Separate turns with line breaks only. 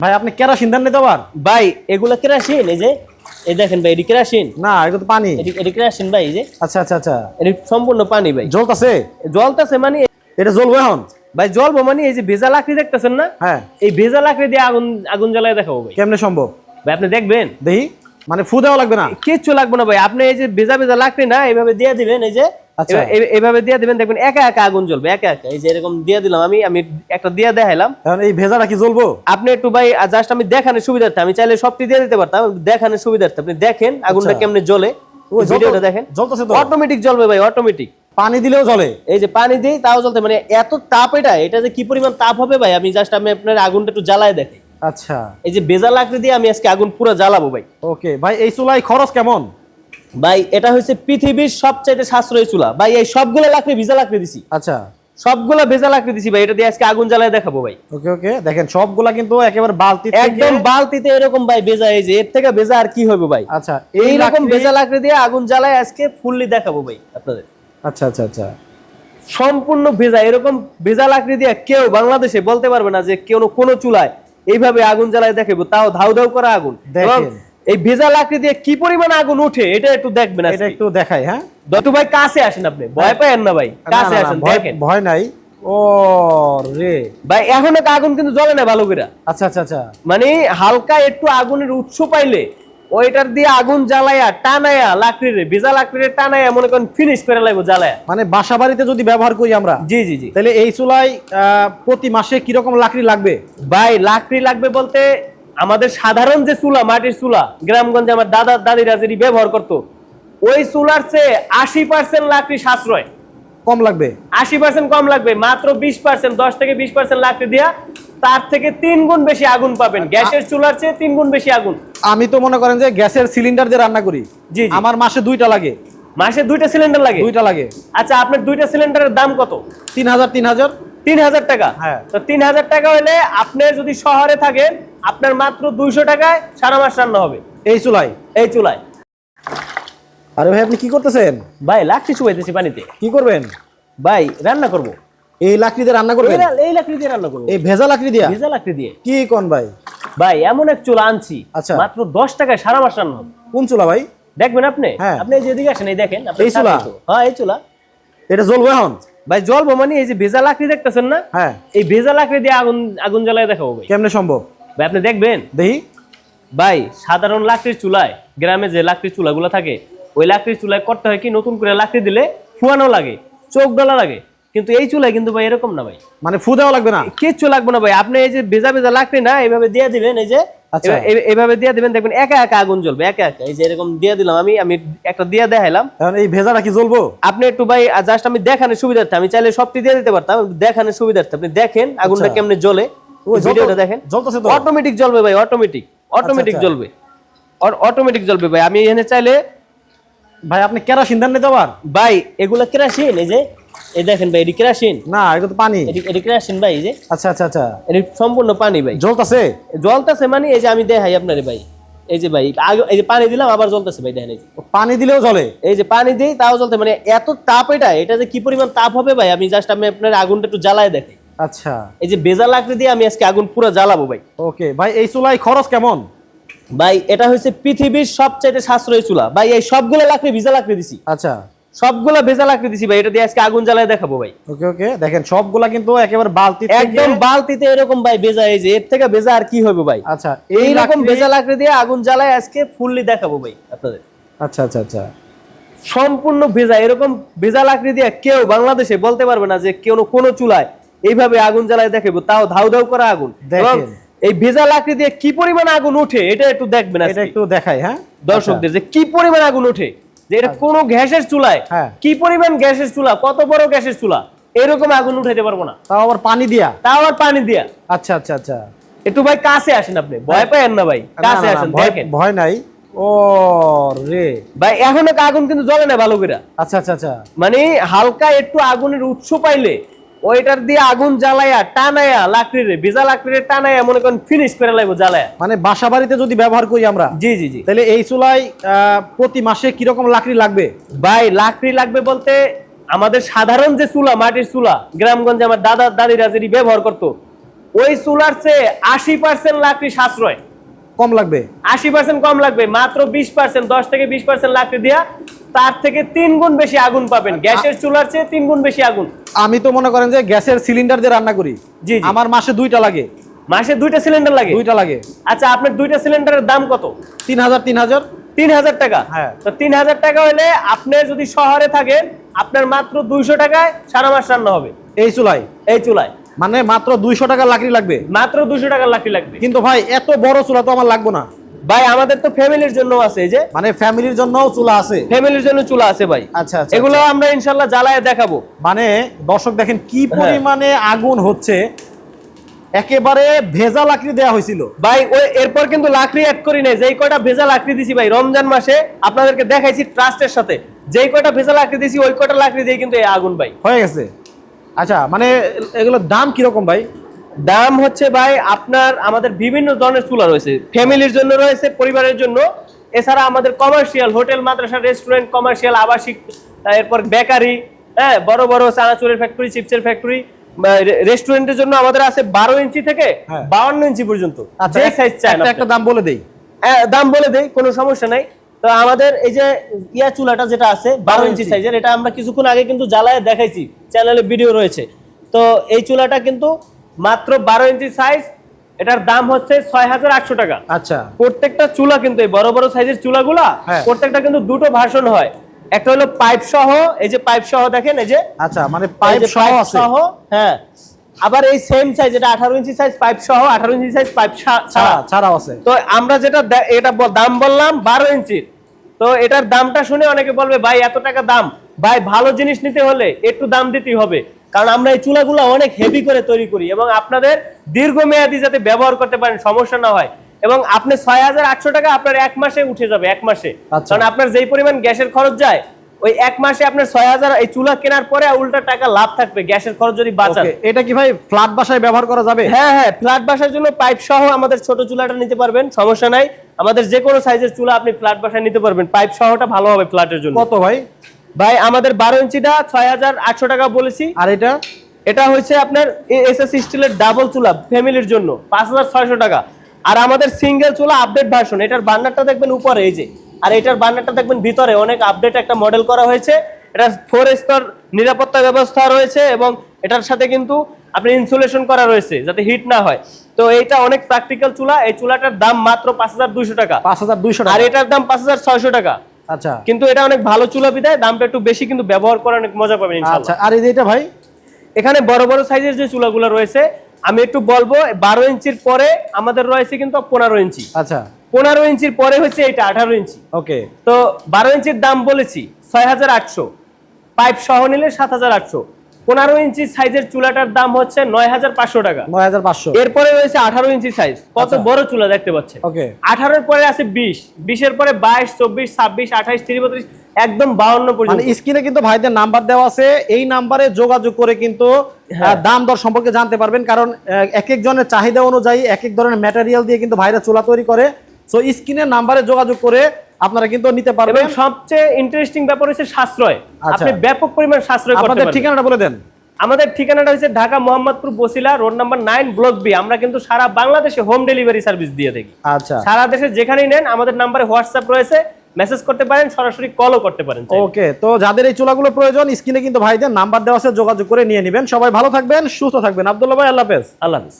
ভাই আপনি কেরাসিন দেন না আবার?
ভাই এগুলো কেরাসিন এই যে এই দেখেন ভাই এটি কেরাসিন।
না এগুলো তো পানি।
এটি কেরাসিন ভাই এই যে।
আচ্ছা আচ্ছা আচ্ছা।
এটি সম্পূর্ণ পানি ভাই।
জ্বলতাছে?
জলটাছে মানে
এটা জ্বলবো এখন?
ভাই জল মানে এই যে ভেজা লাকড়ি দেখতেছেন না?
হ্যাঁ।
এই ভেজা লাকড়ি দিয়ে আগুন আগুন জ্বালায় দেখাবো ভাই।
কেমনে সম্ভব?
ভাই আপনি দেখবেন।
দেখি। মানে ফু দেওয়া লাগবে না?
কিচ্ছু লাগবে না ভাই। আপনি এই যে ভেজা ভেজা লাকড়ি না এইভাবে দিয়ে দিবেন এই যে। এভাবে- দিয়ে দিবেন দেখবেন একা একা আগুন জ্বলবে একা একা। এই যে এরকম দিয়ে দিলাম আমি আমি একটা দিয়ে দেখাইলাম।
এখন এই ভেজাটা কি জ্বলবো?
আপনি একটু ভাই জাস্ট আমি দেখানোর সুবিধার্থে আমি চাইলে সবটি দিয়ে দিতে পারতাম দেখানোর সুবিধার্থে। আপনি দেখেন আগুনটা
আচ্ছা।
কেমনে জ্বলে। ভিডিওটা দেখেন।
জ্বলতেছে তো।
অটোমেটিক জ্বলবে ভাই অটোমেটিক
পানি দিলেও জ্বলে।
এই যে পানি দিই তাও জ্বলতে মানে এত তাপ এটা এটা যে কি পরিমাণ তাপ হবে ভাই আমি জাস্ট আমি আপনার আগুনটা একটু জ্বালায় দেখাই
আচ্ছা।
এই যে বেজা লাকড়ি দিয়ে আমি আজকে আগুন পুরো জ্বালাবো ভাই।
ওকে ভাই এই চুলাই খরচ কেমন?
ভাই এটা হচ্ছে পৃথিবীর সবচাইতে সাশ্রয়ী চুলা। ভাই এই সবগুলো লাকড়ি ভিজা লাকড়ি দিছি।
আচ্ছা।
সবগুলো ভেজা লাকড়ি দিছি ভাই এটা দিয়ে আজকে আগুন জ্বালায় দেখাবো ভাই।
ওকে ওকে। দেখেন সবগুলা কিন্তু একেবারে বালতি
একদম বালতিতে এরকম ভাই ভেজা এই যে এর থেকে ভেজা আর কি হবে ভাই?
আচ্ছা
এইরকম
লাকড়ি-
ভেজা লাকড়ি দিয়ে আগুন জ্বালায় আজকে ফুললি দেখাবো ভাই আপনাদের।
আচ্ছা আচ্ছা আচ্ছা।
সম্পূর্ণ ভেজা এরকম ভেজা লাকড়ি দিয়ে কেউ বাংলাদেশে বলতে পারবে না যে কেউ কোনো চুলায় এইভাবে আগুন জ্বালায় দেখাবো তাও ধাউ ধাউ করা আগুন।
দেখেন।
এই ভেজা লাকড়ি দিয়ে কি পরিমাণ আগুন উঠে এটা একটু দেখবেন
এটা একটু দেখাই হ্যাঁ?
দত্তু ভাই কাছে আসেন আপনি ভয় পায়েন না ভাই কাছে আসেন দেখেন।
ভয় নাই। ও রে।
ভাই এখন আগুন কিন্তু জ্বলে না ভালো করে।
আচ্ছা আচ্ছা আচ্ছা।
মানে হালকা একটু আগুনের উৎস পাইলে ওইটার দিয়ে আগুন জ্বালায়া টানায়া লাকড়িরে ভেজা লাকড়িরে টানায়া মনে করেন ফিনিশ করে লাগবো জ্বালায়া।
মানে বাসা বাড়িতে যদি ব্যবহার করি আমরা
জি জি জি।
তাহলে এই চুলাই আহ, প্রতি মাসে কীরকম লাকড়ি লাগবে?
ভাই লাকড়ি লাগবে বলতে আমাদের সাধারণ যে চুলা মাটির চুলা গ্রামগঞ্জে আমার দাদা দাদিরা যেটি ব্যবহার করতো ওই চুলার চেয়ে আশি পার্সেন্ট লাকড়ি সাশ্রয়।
কম লাগবে?
আশি পার্সেন্ট কম লাগবে মাত্র বিশ পার্সেন্ট দশ থেকে বিশ পার্সেন্ট লাকড়ি দিয়া তার থেকে তিন গুণ বেশি আগুন পাবেন। গ্যাসের চুলার চেয়ে তিন গুণ বেশি আগুন।
আমি তো মনে করেন যে গ্যাসের সিলিন্ডার দিয়ে রান্না করি।
জি, জি।
আমার মাসে দুইটা লাগে।
মাসে দুইটা সিলিন্ডার লাগে?
দুইটা লাগে।
আচ্ছা আপনার দুইটা সিলিন্ডারের দাম কত?
তিন হাজার তিন হাজার।
তিন হাজার টাকা।
হ্যাঁ।
তো তিন হাজার টাকা হলে আপনি যদি শহরে থাকেন আপনার মাত্র দুইশো টাকায় সারা মাস রান্না হবে।
এই চুলাই
এই চুলায়।
আরে ভাই আপনি কি করতেছেন?
ভাই লাকড়ি চুবাইতেছি পানিতে।
কি করবেন?
ভাই রান্না করব।
এই লাকড়ি দিয়ে রান্না করবেন?
এই লাকড়ি দিয়ে রান্না করব।
এই ভেজা লাকড়ি দিয়া?
ভেজা লাকড়ি দিয়ে।
কি কোন ভাই?
ভাই এমন এক চুলা আনছি
আচ্ছা।
মাত্র দশ টাকায় সারা মাস রান্না হবে।
কোন চুলা ভাই?
দেখবেন আপনি?
হ্যাঁ।
আপনি এই যে এদিকে আসেন এই দেখেন আপনার
এই চুলা?
হ্যাঁ এই চুলা।
এটা জ্বলবো এখন?
ভাই জল মানে এই যে ভেজা লাকড়ি দেখতেছেন না?
হ্যাঁ।
এই ভেজা লাকড়ি দিয়ে আগুন আগুন জ্বালায় দেখাবো ভাই।
কেমনে সম্ভব?
ভাই আপনি দেখবেন?
দেখি।
ভাই সাধারণ লাকড়ির চুলায় গ্রামে যে লাকড়ির চুলাগুলো থাকে ওই লাকড়ির চুলায় করতে হয় কি নতুন করে লাকড়ি দিলে ফুয়ানো লাগে চোখ ডলা লাগে। কিন্তু এই চুলায় কিন্তু ভাই এরকম না ভাই।
মানে ফু দেওয়া লাগবে না?
কিচ্ছু লাগবে না ভাই। আপনি এই যে ভেজা ভেজা লাকড়ি না এইভাবে দিয়ে দিবেন এই যে এইভাবে দিয়ে দিবেন দেখবেন একা একা আগুন জ্বলবে একা একা। এই যে এরকম দিয়ে দিলাম আমি আমি একটা দিয়ে দেখাইলাম।
এখন এই ভেজাটা কি জ্বলবো?
আপনি একটু ভাই জাস্ট আমি দেখানোর সুবিধার্থে আমি চাইলে সবটি দিয়ে দিতে পারতাম দেখানোর সুবিধার্থে। আপনি দেখেন আগুনটা
আচ্ছা।
কেমনে জ্বলে ভিডিওটা দেখেন। অটোমেটিক জ্বলবে ভাই অটোমেটিক অটোমেটিক
আচ্ছা।
জ্বলবে। অটোমেটিক জ্বলবে ভাই। আমি এখানে চাইলে
ভাই আপনি কেরাসিন দেন না তো
ভাই এগুলো কেরাসিন এই যে এই দেখেন ভাই এটি কেরাসিন?
না এগুলো তো পানি।
এটি এটি কেরাসিন ভাই এই যে।
আচ্ছা আচ্ছা আচ্ছা।
এটি সম্পূর্ণ পানি ভাই।
জ্বলতেছে?
জ্বলতেছে মানে এই যে আমি দেখাই আপনারে ভাই। এই যে ভাই আগে এই যে পানি দিলাম আবার জ্বলতেছে ভাই দেখেন
পানি দিলেও জ্বলে?
এই যে পানি দিই তাও জ্বলতে মানে এত তাপ এটা এটা যে কি পরিমাণ তাপ হবে ভাই? আমি জাস্ট আমি আপনার আগুনটা একটু জ্বালায় দেখাই।
আচ্ছা।
এই যে বেজা লাকড়ি দিয়ে আমি আজকে আগুন পুরো জ্বালাবো ভাই।
ওকে ভাই এই চুলাই খরচ কেমন?
ভাই এটা হচ্ছে পৃথিবীর সবচাইতে সাশ্রয়ী চুলা। ভাই এই সবগুলো লাকড়ি ভিজা লাকড়ি দিছি।
আচ্ছা।
সবগুলো ভেজা লাকড়ি দিছি ভাই এটা দিয়ে আজকে আগুন জ্বালায় দেখাবো ভাই।
ওকে ওকে। দেখেন সবগুলা কিন্তু একেবারে বালতি
একদম বালতিতে এরকম ভাই ভেজা এই যে এর থেকে ভেজা আর কি হবে ভাই?
আচ্ছা এই
এইরকম
লাকড়ি-
ভেজা লাকড়ি দিয়ে আগুন জ্বালায় আজকে ফুললি দেখাবো ভাই আপনাদের।
আচ্ছা আচ্ছা আচ্ছা।
সম্পূর্ণ ভেজা এরকম ভেজা লাকড়ি দিয়ে কেউ বাংলাদেশে বলতে পারবে না যে কেউ কোনো চুলায় এইভাবে আগুন জ্বালায় দেখাবো তাও ধাউ ধাউ করা আগুন।
দেখেন।
এই ভেজা লাকড়ি দিয়ে কি পরিমাণ আগুন উঠে এটা একটু দেখবেন
এটা একটু দেখাই হ্যাঁ?
দর্শকদের যে কি পরিমাণ আগুন ওঠে যে এটা কোন গ্যাসের চুলায়
হ্যাঁ।
কি পরিমাণ গ্যাসের চুলা কত বড় গ্যাসের চুলা এরকম আগুন উঠাইতে পারব না।
তাও আবার পানি দিয়া?
তাও আবার পানি দিয়া।
আচ্ছা আচ্ছা আচ্ছা।
একটু ভাই কাছে আসেন আপনি ভয় পায়েন না ভাই কাছে আসেন দেখেন।
ভয় নাই। ও রে।
ভাই এখনও আগুন কিন্তু জ্বলে না ভালো করে।
আচ্ছা আচ্ছা আচ্ছা।
মানে হালকা একটু আগুনের উৎস পাইলে ওইটার দিয়ে আগুন জ্বালায়া টানায়া লাকড়িরে ভিজা লাকড়িরে টানায়া মনে করেন ফিনিশ করে লাগবো জ্বালায়া।
মানে বাসা বাড়িতে যদি ব্যবহার করি আমরা
জি জি জি।
তাহলে এই চুলাই আহ, প্রতি মাসে কীরকম লাকড়ি লাগবে?
ভাই লাকড়ি লাগবে বলতে আমাদের সাধারণ যে চুলা মাটির চুলা গ্রামগঞ্জে আমার দাদা দাদিরা যেটি ব্যবহার করতো ওই চুলার চেয়ে আশি পার্সেন্ট লাকড়ি সাশ্রয়।
কম লাগবে?
আশি পার্সেন্ট কম লাগবে মাত্র বিশ পার্সেন্ট দশ থেকে বিশ পার্সেন্ট লাকড়ি দিয়া তার থেকে তিন গুণ বেশি আগুন পাবেন। গ্যাসের চুলার চেয়ে তিন গুণ বেশি আগুন।
আমি তো মনে করেন যে গ্যাসের সিলিন্ডার দিয়ে রান্না করি।
জি, জি।
আমার মাসে দুইটা লাগে।
মাসে দুইটা সিলিন্ডার লাগে?
দুইটা লাগে।
আচ্ছা আপনার দুইটা সিলিন্ডারের দাম কত?
তিন হাজার তিন হাজার।
তিন হাজার টাকা।
হ্যাঁ।
তো তিন হাজার টাকা হলে আপনি যদি শহরে থাকেন আপনার মাত্র দুইশো টাকায় সারা মাস রান্না হবে।
এই চুলাই
এই চুলায়।
মানে মাত্র দুইশো টাকা লাকড়ি লাগবে।
মাত্র দুইশো টাকার লাকড়ি লাগবে।
কিন্তু ভাই এত বড় চুলা তো আমার লাগবে না।
ভাই আমাদের তো ফ্যামিলির জন্য আছে যে।
মানে ফ্যামিলির জন্যও চুলা আছে।
ফ্যামিলির জন্য চুলা আছে ভাই।
আচ্ছা আচ্ছা
এগুলো আমরা ইনশাল্লাহ জ্বালায় দেখাবো।
মানে দর্শক দেখেন কি
হ্যাঁ।
পরিমাণে আগুন হচ্ছে। একেবারে ভেজা লাকড়ি দেয়া হয়েছিল।
ভাই ওই এরপর কিন্তু লাকড়ি অ্যাড করি নাই। যেই কয়টা ভেজা লাকড়ি দিছি ভাই রমজান মাসে আপনাদেরকে দেখাইছি ট্রাস্টের সাথে। যেই কয়টা ভেজা লাকড়ি দিছি ওই কয়টা লাকড়ি দিয়ে কিন্তু এই আগুন ভাই।
হয়ে গেছে। আচ্ছা মানে এগুলোর দাম কীরকম ভাই?
দাম হচ্ছে ভাই আপনার আমাদের বিভিন্ন ধরনের চুলা রয়েছে। ফ্যামিলির জন্য রয়েছে পরিবারের জন্য। এছাড়া আমাদের কমার্শিয়াল হোটেল মাদ্রাসা রেস্টুরেন্ট কমার্শিয়াল আবাসিক এরপর বেকারি হ্যাঁ বড় বড় চানাচুরের ফ্যাক্টরি চিপসের ফ্যাক্টরি রেস্টুরেন্টের জন্য আমাদের আছে বারো ইঞ্চি থেকে
হ্যাঁ।
বাউন্ন ইঞ্চি পর্যন্ত।
আচ্ছা
যে সাইজ
একটা দাম বলে দেই।
হ্যাঁ, দাম বলে দেই কোনো সমস্যা নাই। তো আমাদের এই যে ইয়া চুলাটা যেটা আছে বারো ইঞ্চি। সাইজের এটা আমরা কিছুক্ষণ আগে কিন্তু জ্বালায় দেখাইছি চ্যানেলে ভিডিও রয়েছে। তো এই চুলাটা কিন্তু মাত্র বারো ইঞ্চি সাইজ এটার দাম হচ্ছে ছয় হাজার আটশো টাকা।
আচ্ছা।
প্রত্যেকটা চুলা কিন্তু এই বড় বড় সাইজের চুলাগুলা
হ্যাঁ।
প্রত্যেকটা কিন্তু দুটো ভার্সন হয়। একটা হলো পাইপ সহ এই যে পাইপ সহ দেখেন এই যে
আচ্ছা মানে পাইপ সহ
সহ হ্যাঁ। আবার এই সেম সাইজ এটা আঠারো ইঞ্চি সাইজ পাইপ সহ আঠারো ইঞ্চি সাইজ পাইপ
ছাড়া
ছাড়া।
ছাড়াও আছে।
তো আমরা যেটা এটা দাম বললাম বারো ইঞ্চির তো এটার দামটা শুনে অনেকে বলবে ভাই এত টাকা দাম? ভাই ভালো জিনিস নিতে হলে একটু দাম দিতেই হবে। কারণ আমরা এই চুলাগুলো অনেক হেভি করে তৈরি করি এবং আপনাদের দীর্ঘমেয়াদী যাতে ব্যবহার করতে পারেন সমস্যা না হয়। এবং আপনি ছয় হাজার আটশো টাকা আপনার এক মাসে উঠে যাবে এক মাসে।
আচ্ছা।
কারণ আপনার যেই পরিমাণ গ্যাসের খরচ যায় ওই এক মাসে আপনার ছয় হাজার এই চুলা কেনার পরে উল্টা টাকা লাভ থাকবে গ্যাসের খরচ যদি বাঁচান।
এটা কি ভাই ফ্ল্যাট বাসায় ব্যবহার করা যাবে?
হ্যাঁ হ্যাঁ ফ্ল্যাট বাসার জন্য পাইপ সহ আমাদের ছোট চুলাটা নিতে পারবেন সমস্যা নাই। আমাদের যে কোনো সাইজের চুলা আপনি ফ্ল্যাট বাসায় নিতে পারবেন পাইপ সহটা ভালো হবে ফ্ল্যাটের জন্য।
কত ভাই?
ভাই আমাদের বারো ইঞ্চিটা ছয় হাজার আটশো টাকা বলেছি।
আর এটা?
এটা হচ্ছে আপনার এসএস স্টিলের ডাবল চুলা ফ্যামিলির জন্য পাঁচ হাজার ছয়শো টাকা। আর আমাদের সিঙ্গেল চুলা আপডেট ভার্সন এটার বার্নারটা দেখবেন উপরে এই যে। আর এটার বার্নারটা দেখবেন ভিতরে অনেক আপডেট একটা মডেল করা হয়েছে। এটা ফোর স্তর নিরাপত্তা ব্যবস্থা রয়েছে এবং এটার সাথে কিন্তু আপনি ইনসুলেশন করা রয়েছে যাতে হিট না হয়। তো এইটা অনেক প্র্যাকটিক্যাল চুলা। এই চুলাটার দাম মাত্র পাঁচ হাজার দুইশো টাকা।
পাঁচ হাজার দুইশো
আর এটার দাম পাঁচ হাজার ছয়শো টাকা।
আচ্ছা।
কিন্তু এটা অনেক ভালো চুলা বিদায় দামটা একটু বেশি কিন্তু ব্যবহার করে অনেক মজা পাবেন
আচ্ছা আর এই যে এটা ভাই?
এখানে বড় বড় সাইজের যে চুলাগুলো রয়েছে আমি একটু বলব বারো ইঞ্চির পরে আমাদের রয়েছে কিন্তু পনেরো ইঞ্চি।
আচ্ছা।
পনেরো ইঞ্চির পরে হচ্ছে এটা আঠারো ইঞ্চি।
ওকে।
তো বারো ইঞ্চির দাম বলেছি ছয় হাজার আটশো। পাইপ সহ নিলে সাত হাজার আটশো। পনেরো ইঞ্চি সাইজের চুলাটার দাম হচ্ছে নয় হাজার পাঁচশো টাকা।
নয় হাজার পাঁচশো।
এরপরে রয়েছে আঠারো ইঞ্চি সাইজ। কত
আচ্ছা।
বড় চুলা দেখতে পাচ্ছেন?
ওকে।
আঠারোর পরে আছে বিশ। বিশের পরে বাইশ চব্বিশ ছাব্বিশ আঠাইশ তিরিশ বত্রিশ একদম বাউন্ন
মানে
পর্যন্ত
স্ক্রিনে কিন্তু ভাইদের নাম্বার দেওয়া আছে। এই নাম্বারে যোগাযোগ করে কিন্তু
হ্যাঁ।
দাম দর সম্পর্কে জানতে পারবেন। কারণ এক একজনের চাহিদা অনুযায়ী এক এক ধরনের ম্যাটেরিয়াল দিয়ে কিন্তু ভাইরা চুলা তৈরি করে। সো স্ক্রিনের নাম্বারে যোগাযোগ করে আপনারা কিন্তু নিতে পারবেন।
সবচেয়ে ইন্টারেস্টিং ব্যাপার হচ্ছে সাশ্রয়।
আচ্ছা।
আপনি ব্যাপক পরিমাণ সাশ্রয় করতে পারবেন।
ঠিকানাটা বলে দেন।
আমাদের ঠিকানাটা হচ্ছে Dhaka Mohammadpur Basila road number nine block B. আমরা কিন্তু সারা বাংলাদেশে হোম ডেলিভারি সার্ভিস দিয়ে থাকি।
আচ্ছা।
সারা দেশে যেখানেই নেন আমাদের নাম্বারে হোয়াটসঅ্যাপ রয়েছে। মেসেজ করতে পারেন সরাসরি কলও করতে পারেন।
ওকে তো যাদের এই চুলাগুলো প্রয়োজন স্ক্রিনে কিন্তু ভাইদের নাম্বার দেওয়া আছে যোগাযোগ করে নিয়ে নেবেন। সবাই ভালো থাকবেন সুস্থ থাকবেন। আব্দুল্লাহ ভাই আল্লাহ হাফেজ।
আল্লাহ হাফিজ।